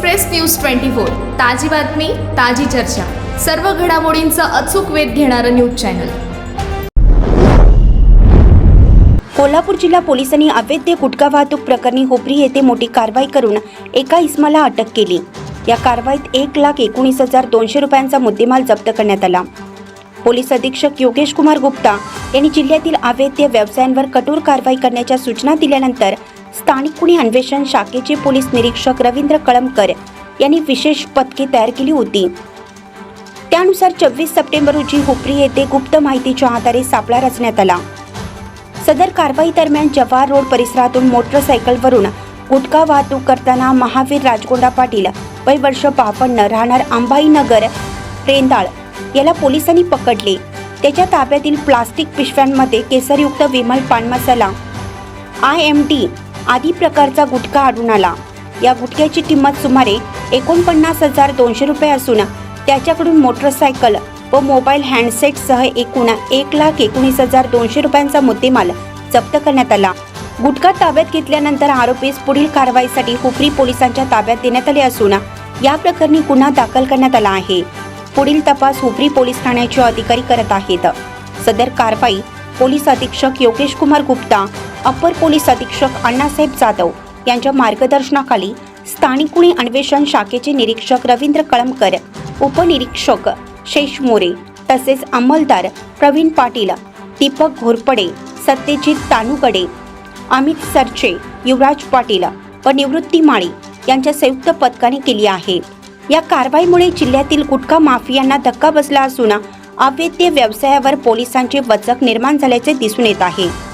Express news twenty four ताजी बातमी ताजी चर्चा. सर्व घडामोडींचा अचूक वेध घेणारं न्यूज चॅनल. कोल्हापूर जिल्हा पोलिसांनी अवैध गुटखा वाहतूक प्रकरणी हुपरी येथे मोठी कारवाई करून एका इस्माला अटक केली. या कारवाईत एक लाख एकोणीस हजार दोनशे रुपयांचा मुद्देमाल जप्त करण्यात आला. पोलीस अधीक्षक योगेश कुमार गुप्ता यांनी जिल्ह्यातील अवैध व्यवसायांवर कठोर कारवाई करण्याच्या सूचना दिल्यानंतर स्थानिक गुन्हे अन्वेषण शाखेचे पोलीस निरीक्षक रवींद्र कळमकर यांनी विशेष पथके तयार केली होती. त्यानुसार चव्वीस सप्टेंबर रोजी हुपरी येथे गुप्त माहितीच्या आधारे सापळा रचण्यात आला. सदर कारवाई दरम्यान जवाहर रोड परिसरातून मोटरसायकलवरून गुटखा वाहतूक करताना महावीर राजगोंडा पाटील वय वर्ष बावन्न राहणार अंबाईनगर रेंदाळ याला पोलिसांनी पकडले. त्याच्या ताब्यातील प्लास्टिक पिशव्यांमध्ये केसरयुक्त विमल पान मसाला आय एम डी आदी प्रकारचा गुटखा आढळून आला. या गुटख्याची किंमत सुमारे एकोणपन्नास हजार दोनशे रुपये असून त्याच्याकडून मोटरसायकल व मोबाईल हँडसेटसह एकूण एक लाख एकोणीस हजार दोनशे रुपयांचा मुद्देमाल जप्त करण्यात आला. गुटखा ताब्यात घेतल्यानंतर आरोपीस पुढील कारवाईसाठी हुपरी पोलिसांच्या ताब्यात देण्यात आले असून या प्रकरणी गुन्हा दाखल करण्यात आला आहे. पुढील तपास हुपरी पोलीस ठाण्याचे अधिकारी करत आहेत. सदर कारवाई पोलीस अधीक्षक योगेश कुमार गुप्ता अपर पोलीस अधीक्षक अण्णासाहेब जाधव यांच्या मार्गदर्शनाखाली स्थानिक गुन्हे अन्वेषण शाखेचे निरीक्षक रवींद्र कळमकर उपनिरीक्षक शेष मोरे तसेच अंमलदार प्रवीण पाटील दीपक घोरपडे सत्यजित तानुगडे अमित सरचे युवराज पाटील व निवृत्ती माळी यांच्या संयुक्त पथकाने केली आहे. या कारवाईमुळे जिल्ह्यातील गुटखा माफियांना धक्का बसला असून अवैध व्यवसायावर पोलिसांचे वचक निर्माण झाल्याचे दिसून येत आहे.